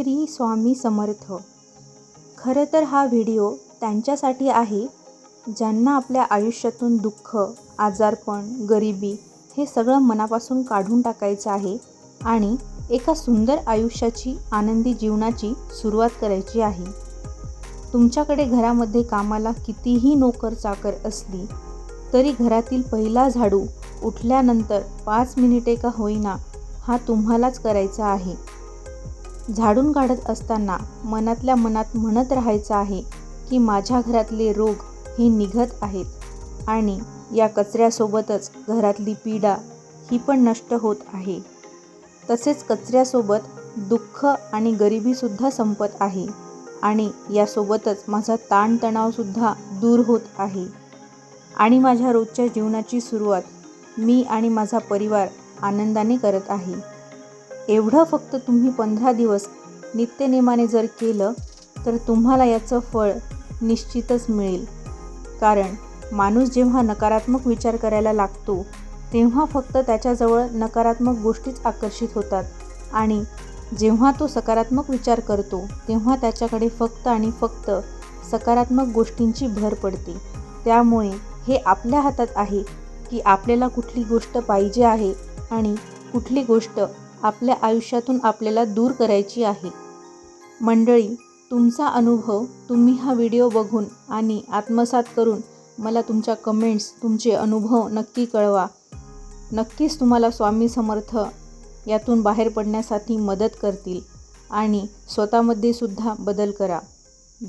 श्री स्वामी समर्थ. खरं तर हा व्हिडिओ त्यांच्यासाठी आहे ज्यांना आपल्या आयुष्यातून दुःख आजारपण गरिबी हे सगळं मनापासून काढून टाकायचं आहे आणि एका सुंदर आयुष्याची आनंदी जीवनाची सुरुवात करायची आहे. तुमच्याकडे घरामध्ये कामाला कितीही नोकर चाकर असली तरी घरातील पहिला झाडू उठल्यानंतर पाच मिनिटे का होईना हा तुम्हालाच करायचा आहे. झाडून काढत असताना मनातल्या मनात म्हणत राहायचं आहे की माझ्या घरातले रोग हे निघत आहेत आणि या कचऱ्यासोबतच घरातली पीडा ही पण नष्ट होत आहे. तसेच कचऱ्यासोबत दुःख आणि गरिबीसुद्धा संपत आहे आणि यासोबतच माझा ताणतणावसुद्धा दूर होत आहे. आणि माझ्या रोजच्या जीवनाची सुरुवात मी आणि माझा परिवार आनंदाने करत आहे. एवढं फक्त तुम्ही पंधरा दिवस नित्यनेमाने जर केलं तर तुम्हाला याचं फळ निश्चितच मिळेल. कारण माणूस जेव्हा नकारात्मक विचार करायला लागतो तेव्हा फक्त त्याच्याजवळ नकारात्मक गोष्टीच आकर्षित होतात. आणि जेव्हा तो सकारात्मक विचार करतो तेव्हा त्याच्याकडे फक्त आणि फक्त सकारात्मक गोष्टींची भर पडते. त्यामुळे हे आपल्या हातात आहे की आपल्याला कुठली गोष्ट पाहिजे आहे आणि कुठली गोष्ट आपल्या आयुष्यातून आपल्याला दूर करायची आहे. मंडळी तुमचा अनुभव तुम्ही हा व्हिडिओ बघून आणि आत्मसात करून मला तुमच्या कमेंट्स तुमचे अनुभव नक्की कळवा. नक्कीच तुम्हाला स्वामी समर्थ यातून बाहेर पडण्यासाठी मदत करतील आणि स्वतःमध्ये सुद्धा बदल करा.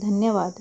धन्यवाद.